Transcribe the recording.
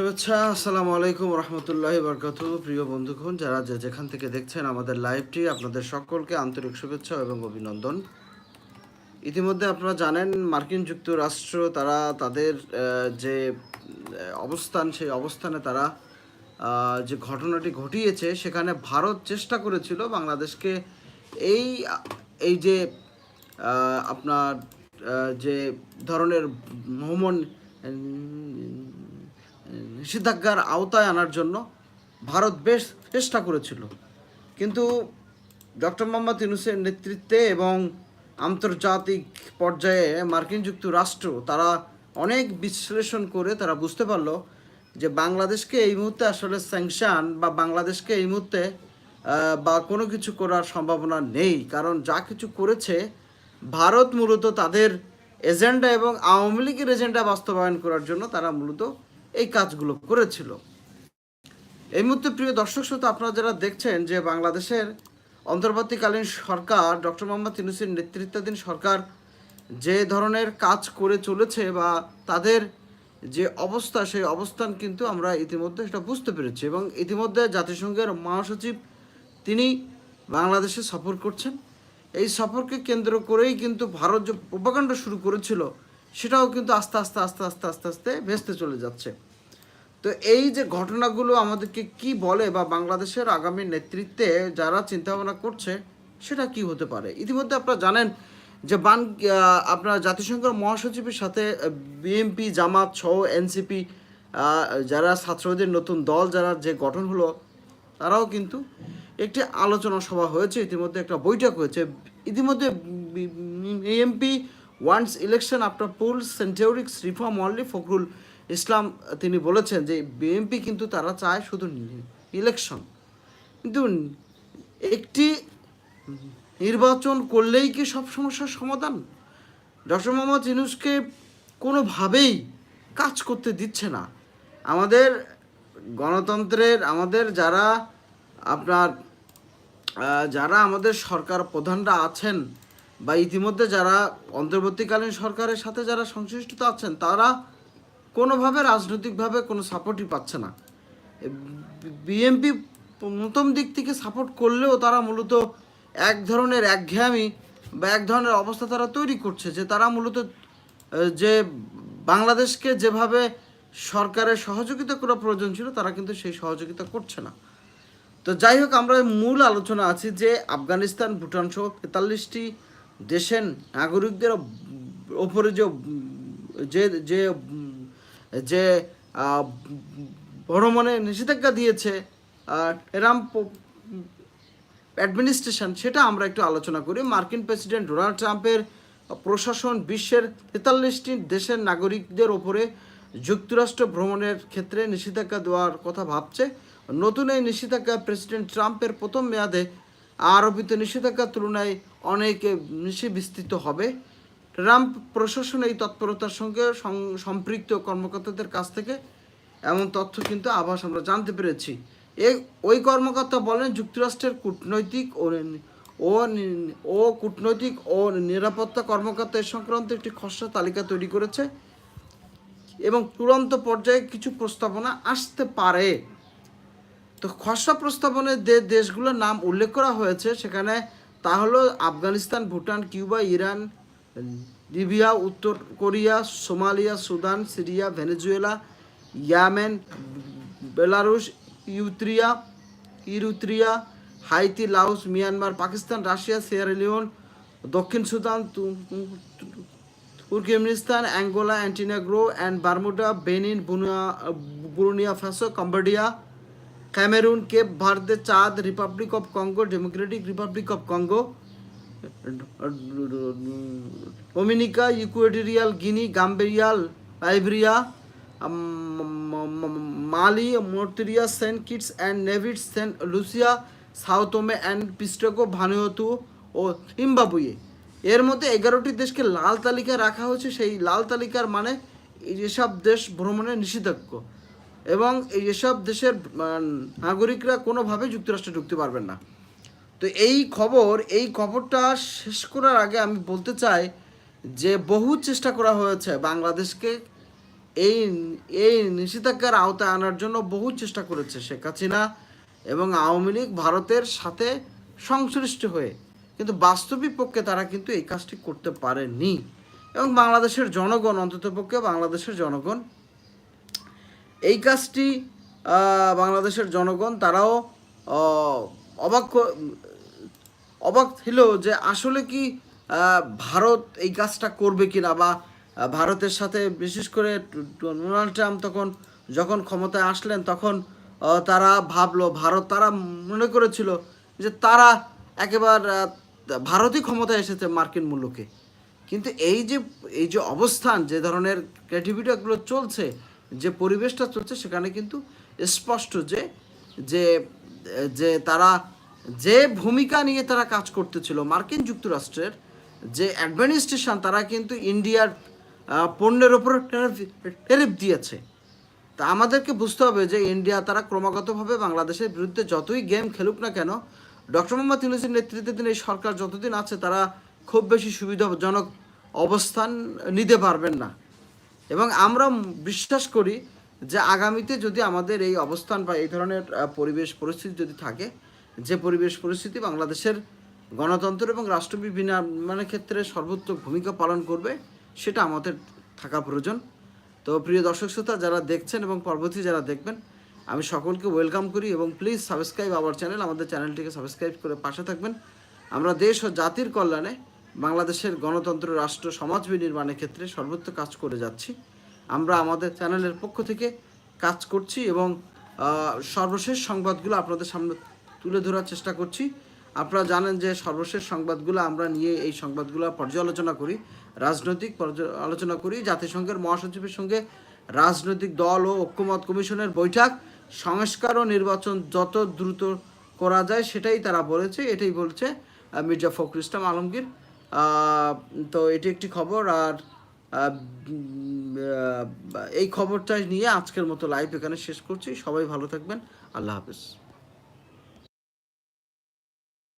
শুভেচ্ছা, আসসালামু আলাইকুম রহমতুল্লাহ বরকাতু। প্রিয় বন্ধুগণ, যারা যে যেখান থেকে দেখছেন আমাদের লাইভটি, আপনাদের সকলকে আন্তরিক শুভেচ্ছা এবং অভিনন্দন। ইতিমধ্যে আপনারা জানেন, মার্কিন যুক্তরাষ্ট্র, তারা তাদের যে অবস্থান, সেই অবস্থানে তারা যে ঘটনাটি ঘটিয়েছে, সেখানে ভারত চেষ্টা করেছিল বাংলাদেশকে এই এই যে আপনার যে ধরনের ভ্রমণ নিষেধাজ্ঞার আওতায় আনার জন্য ভারত বেশ চেষ্টা করেছিল। কিন্তু ডক্টর মোহাম্মদ ইউনুসের নেতৃত্বে এবং আন্তর্জাতিক পর্যায়ে মার্কিন যুক্তরাষ্ট্র, তারা অনেক বিশ্লেষণ করে তারা বুঝতে পারল যে বাংলাদেশকে এই মুহূর্তে আসলে স্যাংশন বা বাংলাদেশকে এই মুহূর্তে বা কোনো কিছু করার সম্ভাবনা নেই। কারণ যা কিছু করেছে, ভারত মূলত তাদের এজেন্ডা এবং আওয়ামী লীগের এজেন্ডা বাস্তবায়ন করার জন্য তারা মূলত এই কাজগুলো করেছিল এই মুহূর্তে প্রিয় দর্শক শ্রোতা আপনারা যারা দেখছেন যে বাংলাদেশের অন্তর্বর্তীকালীন সরকার ডক্টর মোহাম্মদ ইউনুসের নেতৃত্বাধীন সরকার যে ধরনের কাজ করে চলেছে বা তাদের যে অবস্থা সেই অবস্থান কিন্তু আমরা ইতিমধ্যে সেটা বুঝতে পেরেছি এবং ইতিমধ্যে জাতিসংঘের মহাসচিব তিনি বাংলাদেশে সফর করছেন এই সফরকে কেন্দ্র করেই কিন্তু ভারত যে প্রপাকাণ্ড শুরু করেছিল সেটাও কিন্তু আস্তে আস্তে আস্তে আস্তে আস্তে আস্তে ভেস্তে চলে যাচ্ছে তো এই যে ঘটনাগুলো আমাদেরকে কি বলে বা বাংলাদেশের আগামী নেতৃত্বে যারা চিন্তাভাবনা করছে সেটা কি হতে পারে ইতিমধ্যে আপনারা জানেন যে বান আপনার জাতিসংঘের মহাসচিবের সাথে বিএমপি জামাত সহ এনসিপি যারা ছাত্রদের নতুন দল যারা যে গঠন হলো তারাও কিন্তু একটি আলোচনা সভা হয়েছে ইতিমধ্যে একটা বৈঠক হয়েছে ইতিমধ্যে MP once election after poll সেন্টেরিক্স reform only Fakhrul Islam, তিনি বলেছেন যে বিএনপি কিন্তু তারা চায় শুধু ইলেকশন কিন্তু একটি নির্বাচন করলেই কি সব সমস্যার সমাধান? ডক্টর মোহাম্মদ ইনুসকে কোনোভাবেই কাজ করতে দিচ্ছে না। আমাদের গণতন্ত্রের, আমাদের যারা আপনার যারা আমাদের সরকার প্রধানরা আছেন বা ইতিমধ্যে যারা অন্তর্বর্তীকালীন সরকারের সাথে যারা সংশ্লিষ্ট আছেন, তারা কোনোভাবে রাজনৈতিকভাবে কোনো সাপোর্টই পাচ্ছে না। বিএনপি প্রথম দিক থেকে সাপোর্ট করলেও তারা মূলত এক ধরনের একঘেয়ামি বা এক ধরনের অবস্থা তারা তৈরি করছে যে তারা মূলত যে বাংলাদেশকে যেভাবে সরকারের সহযোগিতা করা প্রয়োজন ছিল তারা কিন্তু সেই সহযোগিতা করছে না। তো যাই হোক, আমরা মূল আলোচনা আছি যে আফগানিস্তান, ভুটান সহ তেতাল্লিশটি দেশের নাগরিকদের ওপরে যে যে যে ভ্রমণে নিষেধাজ্ঞা দিয়েছে, আর এরাম প- অ্যাডমিনিস্ট্রেশন সেটা আমরা একটু আলোচনা করি। মার্কিন প্রেসিডেন্ট ডোনাল্ড ট্রাম্পের প্রশাসন বিশ্বের তেতাল্লিশটি দেশের নাগরিকদের ওপরে যুক্তরাষ্ট্র ভ্রমণের ক্ষেত্রে নিষেধাজ্ঞা দেওয়ার কথা ভাবছে। নতুন এই নিষেধাজ্ঞা প্রেসিডেন্ট ট্রাম্পের প্রথম মেয়াদে আরোপিত নিষেধাজ্ঞার তুলনায় অনেক বেশি বিস্তৃত হবে। ট্রাম্প প্রশাসন এই তৎপরতার সঙ্গে সম্পৃক্ত কর্মকর্তাদের কাছ থেকে এমন তথ্য কিন্তু আভাস আমরা জানতে পেরেছি। এই ওই কর্মকর্তা বলেন, যুক্তরাষ্ট্রের কূটনৈতিক ও ও ও কূটনৈতিক ও নিরাপত্তা কর্মকর্তা এ সংক্রান্ত একটি খসড়া তালিকা তৈরি করেছে এবং চূড়ান্ত পর্যায়ে কিছু প্রস্তাবনা আসতে পারে। তো খসড়া প্রস্তাবনে যে দেশগুলোর নাম উল্লেখ করা হয়েছে, সেখানে তা হলো Afghanistan, Bhutan, Cuba, Iran Libya, উত্তর Korea, Somalia, Sudan, Syria, Venezuela, Yemen, Belarus, Eritrea Eritrea Haiti, Laos, Myanmar, Pakistan, Russia, Sierra দক্ষিণ Sudan Turkmenistan, Angola, Antigua, and Barbuda, Benin Burkina Faso Cambodia, Cameroon, Cape Verde Chad, Republic of Congo, Democratic Republic of Congo Dominica Equatorial Guinea Gambia Liberia Mali Mauritania Saint Kitts and Nevis Saint Lucia Sao Tome and পিস্টকো Vanuatu ও Zimbabwe এর মধ্যে এগারোটি দেশকে লাল তালিকায় রাখা হয়েছে। সেই লাল তালিকার মানে যেসব দেশ ভ্রমণে নিষেধাজ্ঞ এবং এই যেসব দেশের নাগরিকরা কোনোভাবে যুক্তরাষ্ট্রে ঢুকতে পারবেন না। তো এই খবর, এই খবরটা শেষ করার আগে আমি বলতে চাই যে বহু চেষ্টা করা হয়েছে বাংলাদেশকে এই এই নিষেধাজ্ঞার আওতায় আনার জন্য বহু চেষ্টা করেছে শেখ হাসিনা এবং আওয়ামী লীগ ভারতের সাথে সংশ্লিষ্ট হয়ে। কিন্তু বাস্তবিক পক্ষে তারা কিন্তু এই কাজটি করতে পারেনি। এবং বাংলাদেশের জনগণ অন্ততপক্ষে বাংলাদেশের জনগণ, এই কাজটি বাংলাদেশের জনগণ তারাও অবাক অবাক ছিল যে আসলে কি ভারত এই কাজটা করবে কিনা বা ভারতের সাথে বিশেষ করে ডোনাল্ড ট্রাম্প তখন যখন ক্ষমতায় আসলেন তখন তারা ভাবলো, ভারত তারা মনে করেছিল যে তারা একেবারে ভারতই ক্ষমতায় এসেছে মার্কিন মূল্যকে। কিন্তু এই যে এই যে অবস্থান, যে ধরনের ক্রিয়েটিভিটিগুলো চলছে, যে পরিবেশটা চলছে, সেখানে কিন্তু স্পষ্ট যে যে তারা যে ভূমিকা নিয়ে তারা কাজ করতেছিল মার্কিন যুক্তরাষ্ট্রের যে অ্যাডমিনিস্ট্রেশন, তারা কিন্তু ইন্ডিয়ার পণ্যের ওপর টেরিফ দিয়েছে। তা আমাদেরকে বুঝতে হবে যে ইন্ডিয়া তারা ক্রমাগতভাবে বাংলাদেশের বিরুদ্ধে যতই গেম খেলুক না কেন, ডক্টর মোহাম্মদ ইউনুসের নেতৃত্বাধীন এই সরকার যতদিন আছে, তারা খুব বেশি সুবিধাজনক অবস্থান নিতে পারবেন না। এবং আমরা বিশ্বাস করি যে আগামীতে যদি আমাদের এই অবস্থান বা এই ধরনের পরিবেশ, পরিস্থিতি যদি থাকে যে পরিবেশ পরিস্থিতি বাংলাদেশের গণতন্ত্র এবং রাষ্ট্র বিনির্মাণের ক্ষেত্রে সর্বোচ্চ ভূমিকা পালন করবে, সেটা আমাদের থাকা প্রয়োজন। তো প্রিয় দর্শক শ্রোতা, যারা দেখছেন এবং পরবর্তী যারা দেখবেন, আমি সকলকে ওয়েলকাম করি এবং প্লিজ সাবস্ক্রাইব আওয়ার চ্যানেল, আমাদের চ্যানেলটিকে সাবস্ক্রাইব করে পাশে থাকবেন। আমরা দেশ ও জাতির কল্যাণে বাংলাদেশের গণতন্ত্র, রাষ্ট্র, সমাজ বিনির্মাণের ক্ষেত্রে সর্বোচ্চ কাজ করে যাচ্ছি। আমরা আমাদের চ্যানেলের পক্ষ থেকে কাজ করছি এবং সর্বশেষ সংবাদগুলো আপনাদের সামনে তুলে ধরার চেষ্টা করছি। আপনারা জানেন যে সর্বশেষ সংবাদগুলো আমরা নিয়ে এই সংবাদগুলো পর্যালোচনা করি, রাজনৈতিক পর্যালোচনা করি। জাতিসংঘের মহাসচিবের সঙ্গে রাজনৈতিক দল ও ঐক্যমত কমিশনের বৈঠক, সংস্কার ও নির্বাচন যত দ্রুত করা যায় সেটাই তারা বলেছে, এটাই বলছে মির্জা ফখরুল ইসলাম আলমগীর। তো এটি একটি খবর আর এই খবরটা নিয়ে আজকের মতো লাইভ এখানে শেষ করছি। সবাই ভালো থাকবেন। আল্লাহ হাফেজ।